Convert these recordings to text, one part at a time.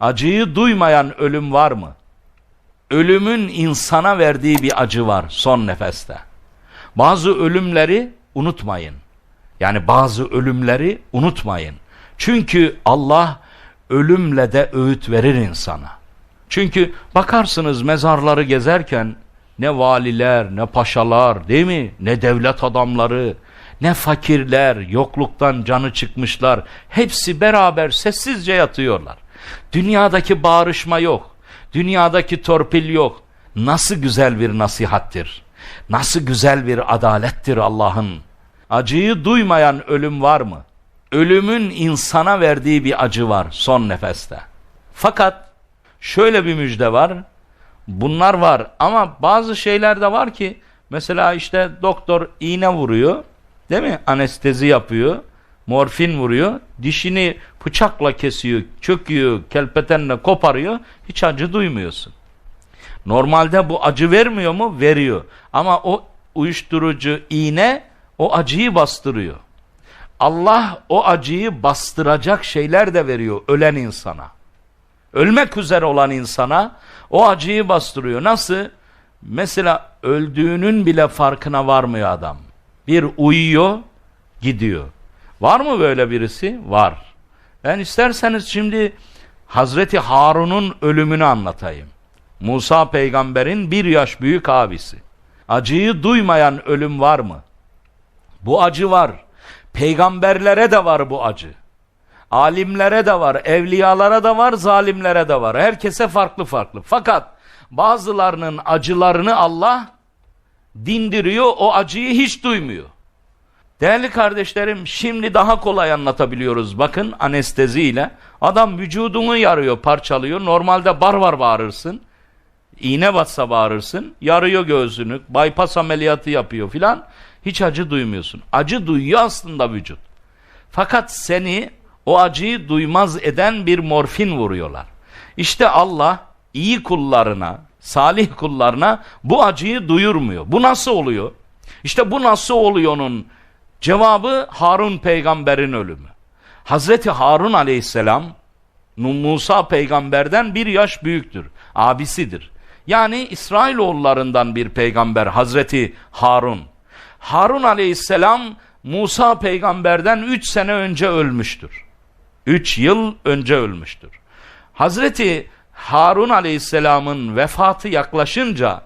Acıyı duymayan ölüm var mı? Ölümün insana verdiği bir acı var son nefeste. Bazı ölümleri unutmayın. Yani bazı ölümleri unutmayın. Çünkü Allah ölümle de öğüt verir insana. Çünkü bakarsınız mezarları gezerken ne valiler, ne paşalar değil mi? Ne devlet adamları, ne fakirler, yokluktan canı çıkmışlar. Hepsi beraber sessizce yatıyorlar. Dünyadaki bağrışma yok. Dünyadaki torpil yok. Nasıl güzel bir nasihattir. Nasıl güzel bir adalettir Allah'ın. Acıyı duymayan ölüm var mı? Ölümün insana verdiği bir acı var son nefeste. Fakat şöyle bir müjde var. Bunlar var ama bazı şeyler de var ki mesela işte doktor iğne vuruyor değil mi? Anestezi yapıyor. Morfin vuruyor. Dişini bıçakla kesiyor, çöküyor, kelpetenle koparıyor. Hiç acı duymuyorsun. Normalde bu acı vermiyor mu? Veriyor. Ama o uyuşturucu iğne o acıyı bastırıyor. Allah o acıyı bastıracak şeyler de veriyor ölen insana. Ölmek üzere olan insana o acıyı bastırıyor. Nasıl? Mesela öldüğünün bile farkına varmıyor adam. Bir uyuyor, gidiyor. Var mı böyle birisi? Var. Ben isterseniz şimdi Hazreti Harun'un ölümünü anlatayım. Musa peygamberin bir yaş büyük abisi. Acıyı duymayan ölüm var mı? Bu acı var. Peygamberlere de var bu acı. Alimlere de var, evliyalara da var, zalimlere de var. Herkese farklı farklı. Fakat bazılarının acılarını Allah dindiriyor, o acıyı hiç duymuyor. Değerli kardeşlerim, şimdi daha kolay anlatabiliyoruz. Bakın anesteziyle. Adam vücudunu yarıyor, parçalıyor. Normalde bar var bağırırsın. İğne batsa bağırırsın. Yarıyor göğsünü. Bypass ameliyatı yapıyor filan. Hiç acı duymuyorsun. Acı duyuyor aslında vücut. Fakat seni o acıyı duymaz eden bir morfin vuruyorlar. İşte Allah iyi kullarına, salih kullarına bu acıyı duyurmuyor. Bu nasıl oluyor? İşte bu nasıl oluyor'nun cevabı Harun peygamberin ölümü. Hazreti Harun aleyhisselam Musa peygamberden bir yaş büyüktür. Abisidir. Yani İsrailoğullarından bir peygamber Hazreti Harun. Harun aleyhisselam Musa peygamberden üç sene önce ölmüştür. Üç yıl önce ölmüştür. Hazreti Harun aleyhisselamın vefatı yaklaşınca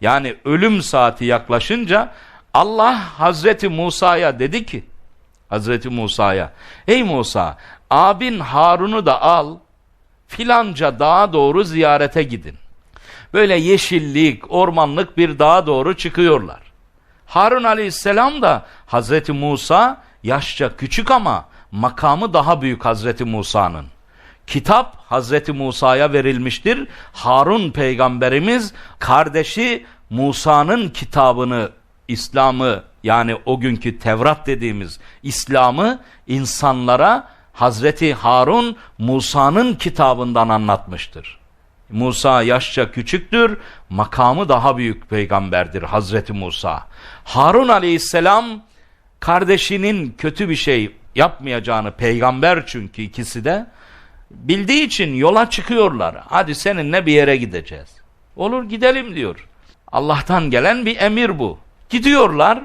yani ölüm saati yaklaşınca Allah Hazreti Musa'ya dedi ki Hazreti Musa'ya ey Musa abin Harun'u da al filanca dağa doğru ziyarete gidin. Böyle yeşillik, ormanlık bir dağa doğru çıkıyorlar. Harun aleyhisselam da Hazreti Musa yaşça küçük ama makamı daha büyük Hazreti Musa'nın. Kitap Hazreti Musa'ya verilmiştir. Harun peygamberimiz kardeşi Musa'nın kitabını, İslam'ı yani o günkü Tevrat dediğimiz İslam'ı insanlara Hazreti Harun Musa'nın kitabından anlatmıştır. Musa yaşça küçüktür, makamı daha büyük peygamberdir Hazreti Musa. Harun aleyhisselam kardeşinin kötü bir şey yapmayacağını peygamber çünkü ikisi de bildiği için yola çıkıyorlar. Hadi seninle bir yere gideceğiz. Olur gidelim diyor. Allah'tan gelen bir emir bu. Gidiyorlar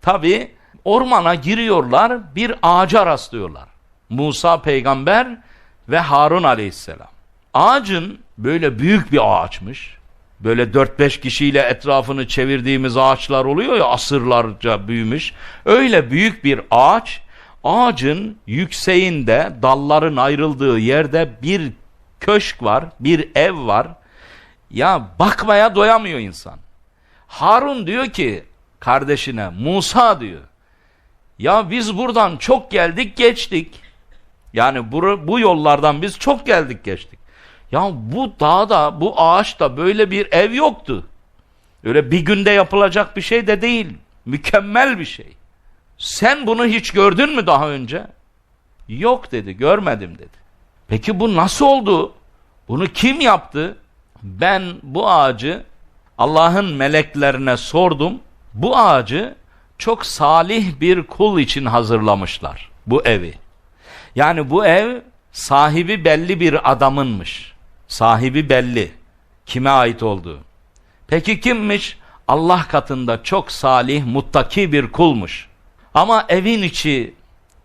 tabi ormana giriyorlar bir ağaca rastlıyorlar. Musa peygamber ve Harun aleyhisselam. Ağacın böyle büyük bir ağaçmış. Böyle 4-5 kişiyle etrafını çevirdiğimiz ağaçlar oluyor ya asırlarca büyümüş. Öyle büyük bir ağaç ağacın yükseğinde dalların ayrıldığı yerde bir köşk var, bir ev var. Ya bakmaya doyamıyor insan. Harun diyor ki kardeşine Musa diyor. Ya biz buradan çok geldik geçtik. Yani bu, bu yollardan biz çok geldik geçtik. Ya bu dağda, bu ağaçta böyle bir ev yoktu. Öyle bir günde yapılacak bir şey de değil. Mükemmel bir şey. Sen bunu hiç gördün mü daha önce? Yok dedi, görmedim dedi. Peki bu nasıl oldu? Bunu kim yaptı? Ben bu ağacı Allah'ın meleklerine sordum. Bu ağacı çok salih bir kul için hazırlamışlar. Bu evi. Yani bu ev sahibi belli bir adamınmış. Sahibi belli. Kime ait olduğu. Peki kimmiş? Allah katında çok salih, muttaki bir kulmuş. Ama evin içi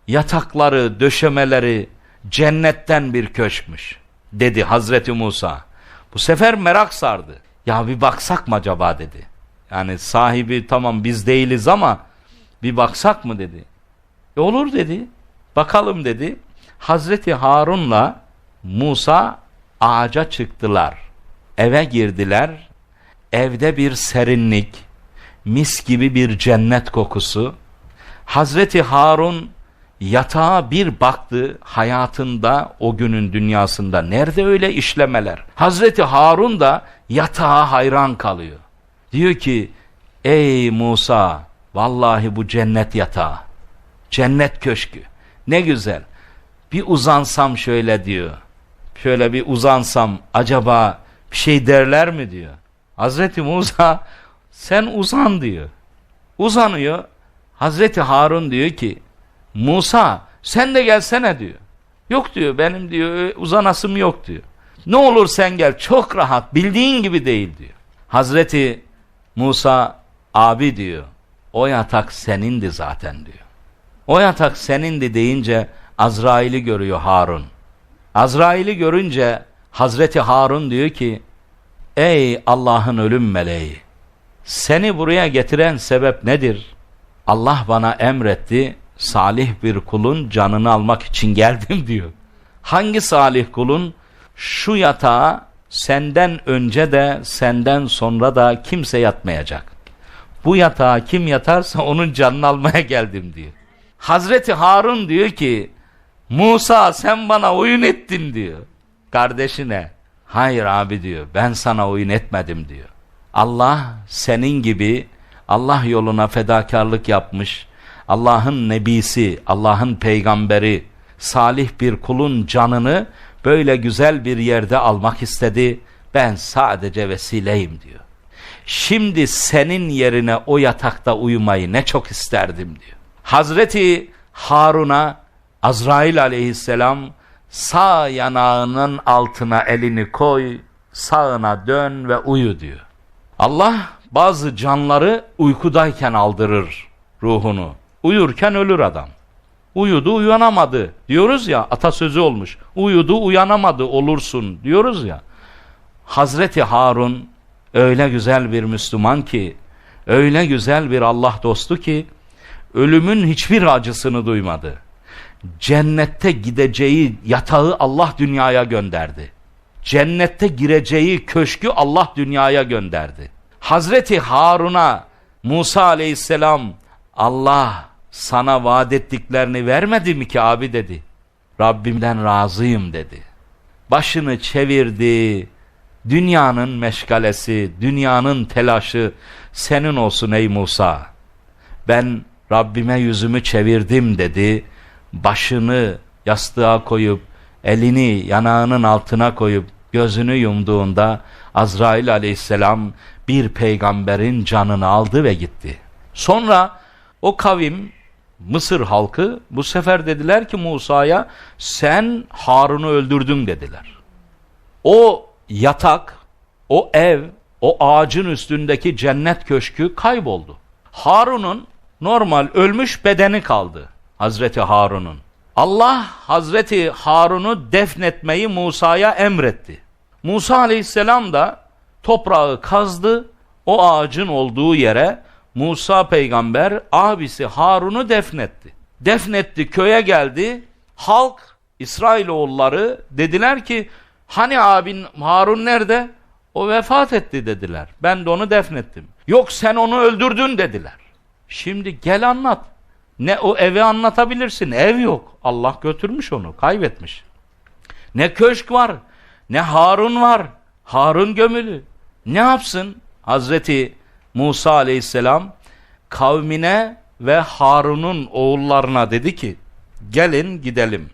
yatakları, döşemeleri cennetten bir köşkmüş dedi Hazreti Musa. Bu sefer merak sardı. Ya bir baksak mı acaba dedi. Yani sahibi tamam biz değiliz ama bir baksak mı dedi. E olur dedi. Bakalım dedi. Hazreti Harun'la Musa ağaca çıktılar. Eve girdiler. Evde bir serinlik, mis gibi bir cennet kokusu. Hazreti Harun yatağa bir baktı hayatında o günün dünyasında nerede öyle işlemeler. Hazreti Harun da yatağa hayran kalıyor. Diyor ki ey Musa vallahi bu cennet yatağı. Cennet köşkü. Ne güzel. Bir uzansam şöyle diyor. Şöyle bir uzansam acaba bir şey derler mi diyor. Hazreti Musa sen uzan diyor. Uzanıyor. Hazreti Harun diyor ki Musa sen de gelsene diyor. Yok diyor benim diyor uzanasım yok diyor. Ne olur sen gel çok rahat bildiğin gibi değil diyor. Hazreti Musa abi diyor o yatak senindi zaten diyor. O yatak senindi deyince Azrail'i görüyor Harun. Azrail'i görünce Hazreti Harun diyor ki Ey Allah'ın ölüm meleği seni buraya getiren sebep nedir? Allah bana emretti salih bir kulun canını almak için geldim diyor. Hangi salih kulun? Şu yatağa senden önce de senden sonra da kimse yatmayacak. Bu yatağa kim yatarsa onun canını almaya geldim diyor. Hazreti Harun diyor ki Musa sen bana oyun ettin diyor. Kardeşine hayır abi diyor ben sana oyun etmedim diyor. Allah senin gibi Allah yoluna fedakarlık yapmış Allah'ın nebisi, Allah'ın peygamberi, salih bir kulun canını böyle güzel bir yerde almak istedi. Ben sadece vesileyim diyor. Şimdi senin yerine o yatakta uyumayı ne çok isterdim diyor. Hazreti Harun'a Azrail aleyhisselam sağ yanağının altına elini koy, sağına dön ve uyu diyor. Allah bazı canları uykudayken aldırır ruhunu. Uyurken ölür adam. Uyudu uyanamadı diyoruz ya atasözü olmuş. Uyudu uyanamadı olursun diyoruz ya. Hazreti Harun öyle güzel bir Müslüman ki, öyle güzel bir Allah dostu ki, ölümün hiçbir acısını duymadı. Cennette gideceği yatağı Allah dünyaya gönderdi. Cennette gireceği köşkü Allah dünyaya gönderdi. Hazreti Harun'a Musa aleyhisselam Allah sana vaat ettiklerini vermedi mi ki abi dedi. Rabbimden razıyım dedi. Başını çevirdi. Dünyanın meşgalesi, dünyanın telaşı senin olsun ey Musa. Ben Rabbime yüzümü çevirdim dedi. Başını yastığa koyup, elini yanağının altına koyup gözünü yumduğunda Azrail aleyhisselam bir peygamberin canını aldı ve gitti. Sonra o kavim Mısır halkı bu sefer dediler ki Musa'ya sen Harun'u öldürdün dediler. O yatak, o ev, o ağacın üstündeki cennet köşkü kayboldu. Harun'un normal ölmüş bedeni kaldı. Hazreti Harun'un. Allah Hazreti Harun'u defnetmeyi Musa'ya emretti. Musa aleyhisselam da toprağı kazdı, o ağacın olduğu yere Musa peygamber abisi Harun'u defnetti. Defnetti köye geldi. Halk İsrailoğulları dediler ki hani abin Harun nerede? O vefat etti dediler. Ben de onu defnettim. Yok sen onu öldürdün dediler. Şimdi gel anlat. Ne o evi anlatabilirsin. Ev yok. Allah götürmüş onu. Kaybetmiş. Ne köşk var. Ne Harun var. Harun gömülü. Ne yapsın? Hazreti Musa aleyhisselam kavmine ve Harun'un oğullarına dedi ki gelin gidelim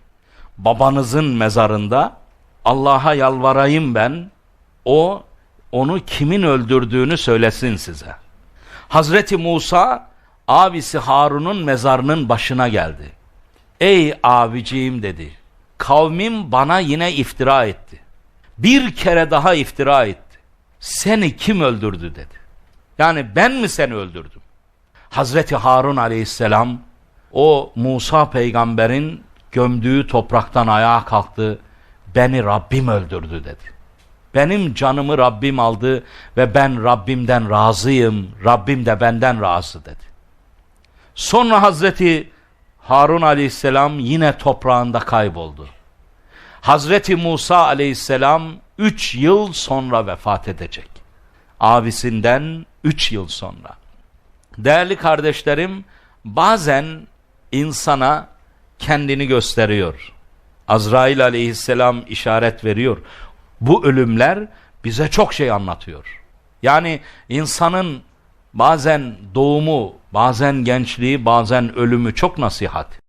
babanızın mezarında Allah'a yalvarayım ben o onu kimin öldürdüğünü söylesin size. Hazreti Musa abisi Harun'un mezarının başına geldi. Ey abiciğim dedi. kavmim bana yine iftira etti. Bir kere daha iftira etti. Seni kim öldürdü dedi. Yani ben mi seni öldürdüm? Hazreti Harun aleyhisselam o Musa peygamberin gömdüğü topraktan ayağa kalktı. Beni Rabbim öldürdü dedi. Benim canımı Rabbim aldı ve ben Rabbimden razıyım. Rabbim de benden razı dedi. Sonra Hazreti Harun aleyhisselam yine toprağında kayboldu. Hazreti Musa aleyhisselam üç yıl sonra vefat edecek. Abisinden üç yıl sonra. Değerli kardeşlerim, bazen insana kendini gösteriyor. Azrail aleyhisselam işaret veriyor. Bu ölümler bize çok şey anlatıyor. Yani insanın bazen doğumu, bazen gençliği, bazen ölümü çok nasihat.